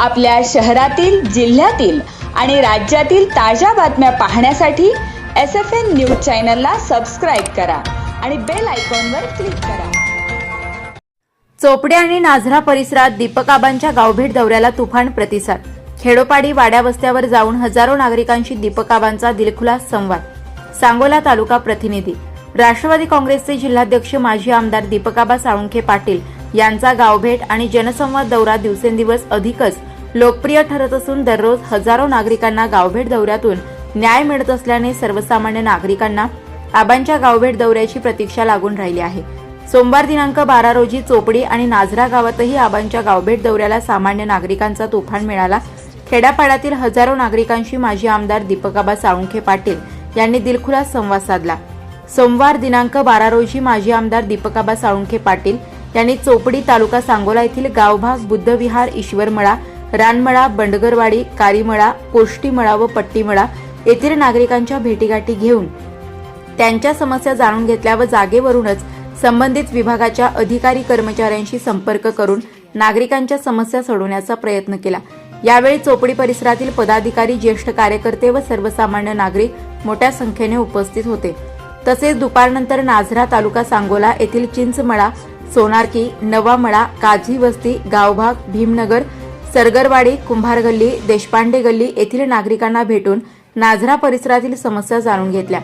आपल्या शहरातील जिल्ह्यातील आणि राज्यातील ताज्या बातम्या पाहण्यासाठी एस एफ एन न्यूज चॅनलला सबस्क्राईब करा आणि बेल आयकॉनवर क्लिक करा. चोपडे आणि नाझरा परिसरात दीपकाबांच्या गावभेट दौऱ्याला तुफान प्रतिसाद. खेडोपाडी वाड्या वस्त्यावर जाऊन हजारो नागरिकांशी दीपकाबांचा दिलखुलास संवाद. सांगोला तालुका प्रतिनिधी. राष्ट्रवादी काँग्रेसचे जिल्हाध्यक्ष माजी आमदार दीपकाबा साळुंखे पाटील यांचा गावभेट आणि जनसंवाद दौरा दिवसेंदिवस अधिकच लोकप्रिय ठरत असून दररोज हजारो नागरिकांना गावभेट दौऱ्यातून न्याय मिळत असल्याने सर्वसामान्य नागरिकांना आबांच्या गावभेट दौऱ्याची प्रतीक्षा लागून राहिली आहे. सोमवार दिनांक बारा रोजी चोपडी आणि नाझरा गावातही आबांच्या गावभेट दौऱ्याला सामान्य नागरिकांचा तुफान मिळाला. खेड्यापाड्यातील हजारो नागरिकांशी माजी आमदार दीपकाबा साळुंखे पाटील यांनी दिलखुलास संवाद साधला. सोमवार दिनांक बारा रोजी माजी आमदार दीपकाबा साळुंखे पाटील त्यांनी चोपडी तालुका सांगोला येथील गावभाग बुद्धविहार ईश्वरमळा रानमळा बंडगरवाडी कारीमळा कोष्टीमळा व पट्टीमळा येथील नागरिकांच्या भेटीगाठी घेऊन त्यांच्या समस्या जाणून घेतल्या व जागेवरूनच संबंधित विभागाच्या अधिकारी कर्मचाऱ्यांशी संपर्क करून नागरिकांच्या समस्या सोडवण्याचा प्रयत्न केला. यावेळी चोपडी परिसरातील पदाधिकारी ज्येष्ठ कार्यकर्ते व सर्वसामान्य नागरिक मोठ्या संख्येने उपस्थित होते. तसेच दुपारनंतर नाझरा तालुका सांगोला येथील चिंचमळा सोनारकी नवामळा काझी वस्ती गावभाग भीमनगर सरगरवाडी कुंभार गल्ली देशपांडे गल्ली येथील नागरिकांना भेटून नाझरा परिसरातील समस्या जाणून घेतल्या.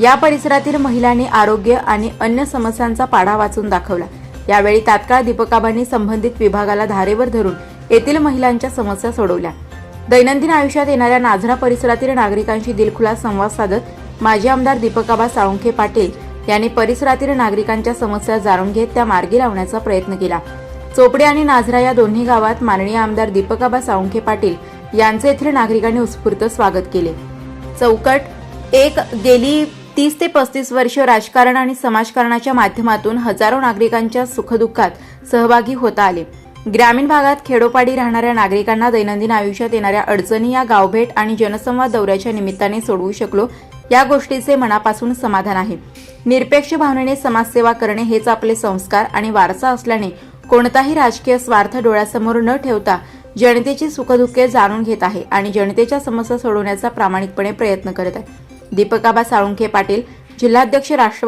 या परिसरातील महिलांनी आरोग्य आणि अन्य समस्यांचा पाढा वाचून दाखवला. यावेळी तात्काळ दीपकाबांनी संबंधित विभागाला धारेवर धरून येथील महिलांच्या समस्या सोडवल्या. दैनंदिन आयुष्यात येणाऱ्या नाझरा परिसरातील नागरिकांशी दिलखुलास संवाद साधत माजी आमदार दीपकाबा साळुंखे पाटील यांनी परिसरातील नागरिकांच्या समस्या जाणून घेत त्या मार्गी लावण्याचा प्रयत्न केला. चोपडे आणि नाझरा या दोन्ही गावात माननीय आमदार दीपकाबा साळुंखे पाटील यांचे येथील नागरिकांनी उत्स्फूर्त स्वागत केले. चौकट एक गेली तीस ते पस्तीस वर्ष राजकारण आणि समाजकारणाच्या माध्यमातून हजारो नागरिकांच्या सुखदुःखात सहभागी होता आले. ग्रामीण भागात खेडोपाडी राहणाऱ्या नागरिकांना दैनंदिन आयुष्यात येणाऱ्या अडचणी या गावभेट आणि जनसंवाद दौऱ्याच्या निमित्ताने सोडवू शकलो या गोष्टीचे मनापासून समाधान आहे. निरपेक्ष भावनेने समाजसेवा करणे हेच आपले संस्कार आणि वारसा असल्याने कोणताही राजकीय स्वार्थ डोळ्यासमोर न ठेवता जनतेची सुखदुःखे जाणून घेत आहे आणि जनतेच्या समस्या सोडवण्याचा प्रामाणिकपणे प्रयत्न करत आहे. दीपकाबा साळुंखे पाटील जिल्हाध्यक्ष राष्ट्रवादी